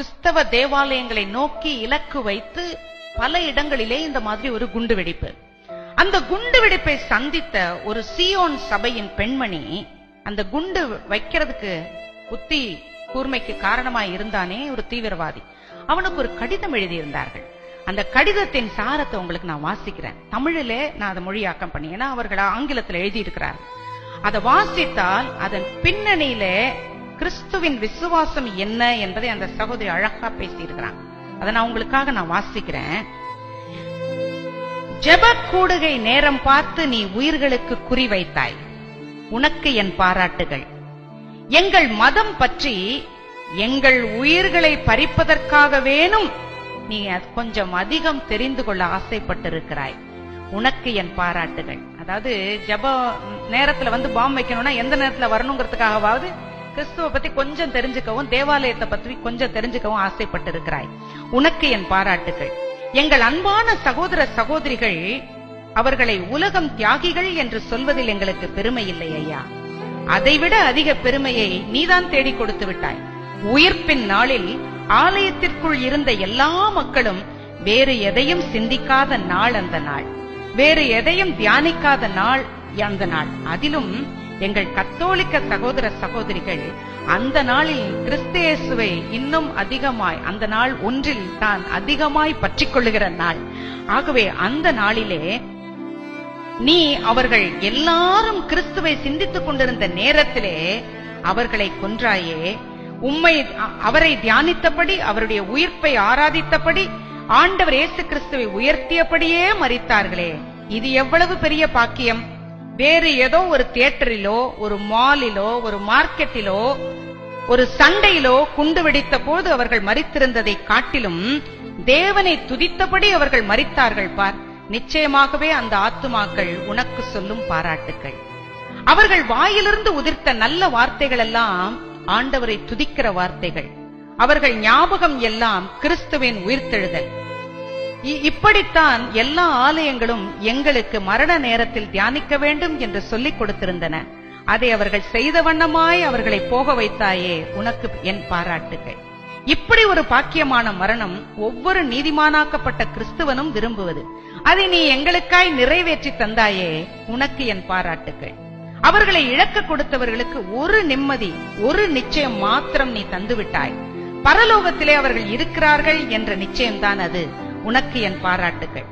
கிறிஸ்தவ தேவாலயங்களை நோக்கி இலக்கு வைத்து பல இடங்களிலே இந்த மாதிரி ஒரு குண்டு வெடிப்பு. அந்த குண்டு வெடிப்பை சந்தித்த ஒரு சியோன் சபையின் பெண்மணி அந்த குண்டு வைக்கிறதுக்கு புத்தி கூர்மைக்கு காரணமாய் இருந்தானே ஒரு தீவிரவாதி. அவனுக்கு ஒரு கடிதம் எழுதியிருந்தார்கள். அந்த கடிதத்தின் சாரத்தை உங்களுக்கு நான் வாசிக்கிறேன். தமிழிலே நான் அதை மொழியாக்கம் பண்ணி ஏன்னா அவர்கள் ஆங்கிலத்தில் எழுதியிருக்கிறார்கள். அதை வாசித்தால் அதன் பின்னணியிலே கிறிஸ்துவின் விசுவாசம் என்ன என்பதை அந்த சகோதரி அழகா பேசியிருக்கிறான். அதை நான் உங்களுக்காக நான் வாசிக்கிறேன். ஜெப கூடுகை நேரம் பார்த்து நீ உயிர்களுக்கு குறிவைத்தாய் உனக்கு என் பாராட்டுகள். எங்கள் மதம் பற்றி எங்கள் உயிர்களை பறிப்பதற்காக வேணும் நீ அது கொஞ்சம் அதிகம் தெரிந்து கொள்ள ஆசைப்பட்டிருக்கிறாய். உனக்கு என் பாராட்டுகள். அதாவது ஜெப நேரத்துல வந்து பாம் வைக்கணும்னா எந்த நேரத்துல வரணுங்கிறதுக்காகவாவது கிறிஸ்துவ பத்தி கொஞ்சம் தெரிஞ்சுக்கவும் தேவாலயத்தை பத்தி கொஞ்சம் தெரிஞ்சுக்கவும் ஆசைப்பட்டிருக்கிறாய். உனக்கு என் பாராட்டுகள். எங்கள் அன்பான சகோதர சகோதரிகள் அவர்களை உலகம் தியாகிகள் என்று சொல்வதில் எங்களுக்கு பெருமை இல்லை ஐயா. அதைவிட அதிக பெருமையை நீதான் தேடி கொடுத்து விட்டாய். உயிர்ப்பின் நாளில் ஆலயத்திற்குள் இருந்த எல்லா மக்களும் வேறு எதையும் சிந்திக்காத நாள் அந்த நாள். வேறு எதையும் தியானிக்காத நாள் அந்த நாள். அதிலும் எங்கள் கத்தோலிக்க சகோதர சகோதரிகள் அந்த நாளில் கிறிஸ்தேசுவை இன்னும் அதிகமாய் அந்த நாள் ஒன்றில் தான் அதிகமாய் பற்றி கொள்ளுகிற நாள். ஆகவே அந்த நாளிலே நீ அவர்கள் எல்லாரும் கிறிஸ்துவை சிந்தித்துக் கொண்டிருந்த நேரத்திலே அவர்களை கொன்றாயே உம்மை அவரை தியானித்தபடி அவருடைய உயிர்ப்பை ஆராதித்தபடி ஆண்டவர் இயேசு கிறிஸ்துவை உயர்த்தியபடியே மறித்தார்களே இது எவ்வளவு பெரிய பாக்கியம்? வேறு ஏதோ ஒரு தியேட்டரிலோ ஒரு மாலிலோ ஒரு மார்க்கெட்டிலோ ஒரு சண்டையிலோ குண்டு வெடித்த போது அவர்கள் மறித்திருந்ததை காட்டிலும் தேவனை துதித்தபடி அவர்கள் மரித்தார்கள் பார். நிச்சயமாகவே அந்த ஆத்துமாக்கள் உனக்கு சொல்லும் பாராட்டுக்கள். அவர்கள் வாயிலிருந்து உதிர்த்த நல்ல வார்த்தைகள் எல்லாம் ஆண்டவரை துதிக்கிற வார்த்தைகள். அவர்கள் ஞாபகம் எல்லாம் கிறிஸ்துவின் உயிர்த்தெழுதல். இப்படித்தான் எல்லா ஆலயங்களும் எங்களுக்கு மரண நேரத்தில் தியானிக்க வேண்டும் என்று சொல்லிக் கொடுத்திருந்தன. அதை அவர்கள் செய்த வண்ணமாய் அவர்களை போக வைத்தாயே உனக்கு என் பாராட்டுகள். இப்படி ஒரு பாக்கியமான மரணம் ஒவ்வொரு நீதிமானாக்கப்பட்ட கிறிஸ்துவனும் விரும்புவது. அதை நீ எங்களுக்காய் நிறைவேற்றி தந்தாயே உனக்கு என் பாராட்டுகள். அவர்களை இழக்க கொடுத்தவர்களுக்கு ஒரு நிம்மதி ஒரு நிச்சயம் மாத்திரம் நீ தந்துவிட்டாய். பரலோகத்திலே அவர்கள் இருக்கிறார்கள் என்ற நிச்சயம்தான் அது. உனக்கு என் பாராட்டுகள்.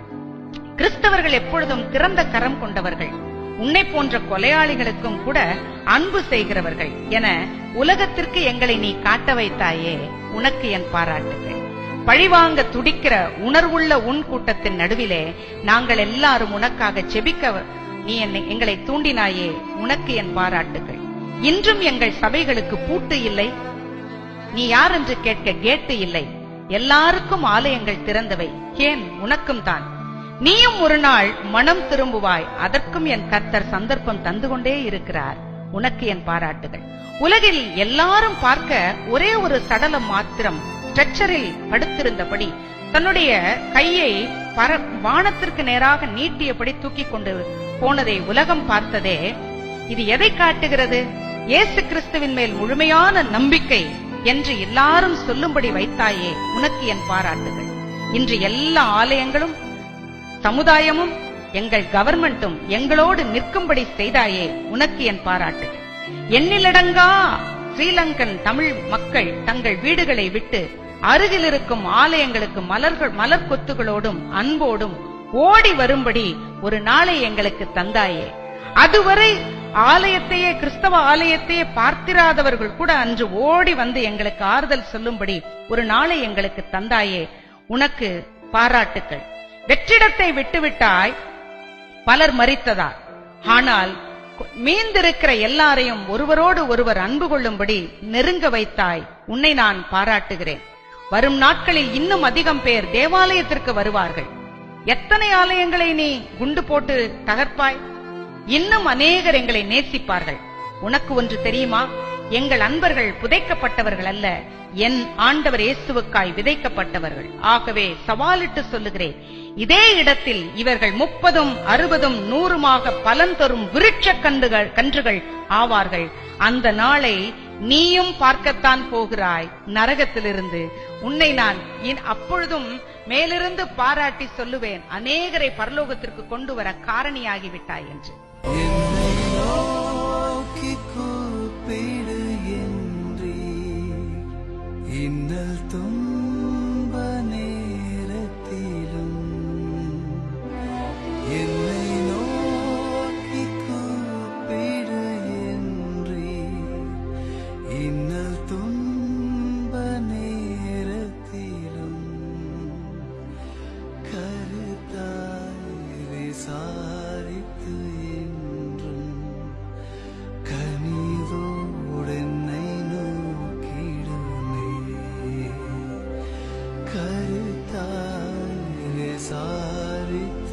கிறிஸ்தவர்கள் எப்பொழுதும் திறந்த கரம் கொண்டவர்கள். உன்னை போன்ற கொலையாளிகளுக்கும் கூட அன்பு செய்கிறவர்கள் என உலகத்திற்கு எங்களை நீ காட்ட வைத்தாயே உனக்கு என் பாராட்டுகள். பழிவாங்க துடிக்கிற உணர்வுள்ள உன் கூட்டத்தின் நடுவிலே நாங்கள் எல்லாரும் உனக்காக செபிக்க நீ என்னை எங்களை தூண்டினாயே உனக்கு என் பாராட்டுகள். இன்றும் எங்கள் சபைகளுக்கு பூட்டு இல்லை. நீ யார் என்று கேட்க கேட்டு இல்லை. எல்லாருக்கும் ஆலயங்கள் திறந்தவை. ஏன்? உனக்கும் தான். நீயும் ஒரு நாள் மனம் திரும்புவாய். அதற்கும் என் கர்த்தர் சந்தர்ப்பம் தந்து கொண்டே இருக்கிறார். உனக்கு என் பாராட்டுகள். உலகில் எல்லாரும் பார்க்க ஒரே ஒரு சடலம் மாத்திரம் ஸ்ட்ரெச்சரில் படுத்திருந்தபடி தன்னுடைய கையை பர வானத்திற்கு நேராக நீட்டியபடி தூக்கி கொண்டு போனதை உலகம் பார்த்ததே. இது எதை காட்டுகிறது? இயேசு கிறிஸ்துவின் மேல் முழுமையான நம்பிக்கை. என்று எல்லாரும் சொல்லும்படி வைத்தாயே உனக்கு என் பாராட்டுகள். இன்று எல்லா ஆலயங்களும் சமுதாயமும் எங்கள் கவர்மெண்ட்டும் எங்களோடு நிற்கும்படி செய்தாயே உனக்கு என் பாராட்டுகள். எண்ணிலடங்கா ஸ்ரீலங்கன் தமிழ் மக்கள் தங்கள் வீடுகளை விட்டு அருகில் இருக்கும் ஆலயங்களுக்கு மலர்கள் மலர் கொத்துகளோடும் அன்போடும் ஓடி வரும்படி ஒரு நாளை எங்களுக்கு தந்தாயே. அதுவரை ஆலயத்தையே கிறிஸ்தவ ஆலயத்தையே பார்த்திராதவர்கள் கூட அன்று ஓடி வந்து எங்களுக்கு ஆறுதல் சொல்லும்படி ஒரு நாளை எங்களுக்கு தந்தாயே. உனக்கு பாராட்டுக்கள். வெற்றிடத்தை விட்டுவிட்டாய் பலர் மறித்ததா ஆனால் மீந்திருக்கிற எல்லாரையும் ஒருவரோடு ஒருவர் அன்பு கொள்ளும்படி நெருங்க வைத்தாய். உன்னை நான் பாராட்டுகிறேன். வரும் நாட்களில் இன்னும் அதிகம் பேர் தேவாலயத்திற்கு வருவார்கள். எத்தனை ஆலயங்களை நீ குண்டு போட்டு தகர்ப்பாய்? இன்னும் அநேகர் எங்களை நேசிப்பார்கள். உனக்கு ஒன்று தெரியுமா? எங்கள் அன்பர்கள் புதைக்கப்பட்டவர்கள் அல்ல என் ஆண்டவர் இயேசுவுக்காய் விதைக்கப்பட்டவர்கள். ஆகவே சவாலிட்டு சொல்லுகிறேன் இதே இடத்தில் இவர்கள் முப்பதும் அறுபதும் நூறுமாக பலன் தரும் விருட்ச கன்றுகள் கன்றுகள் ஆவார்கள். அந்த நாளை நீயும் பார்க்கத்தான் போகிறாய் நரகத்திலிருந்து. உன்னை நான் அப்பொழுதும் மேலிருந்து பாராட்டி சொல்லுவேன் அநேகரை பரலோகத்திற்கு கொண்டு வர காரணியாகிவிட்டாய் என்று. இன்னல் தும் You.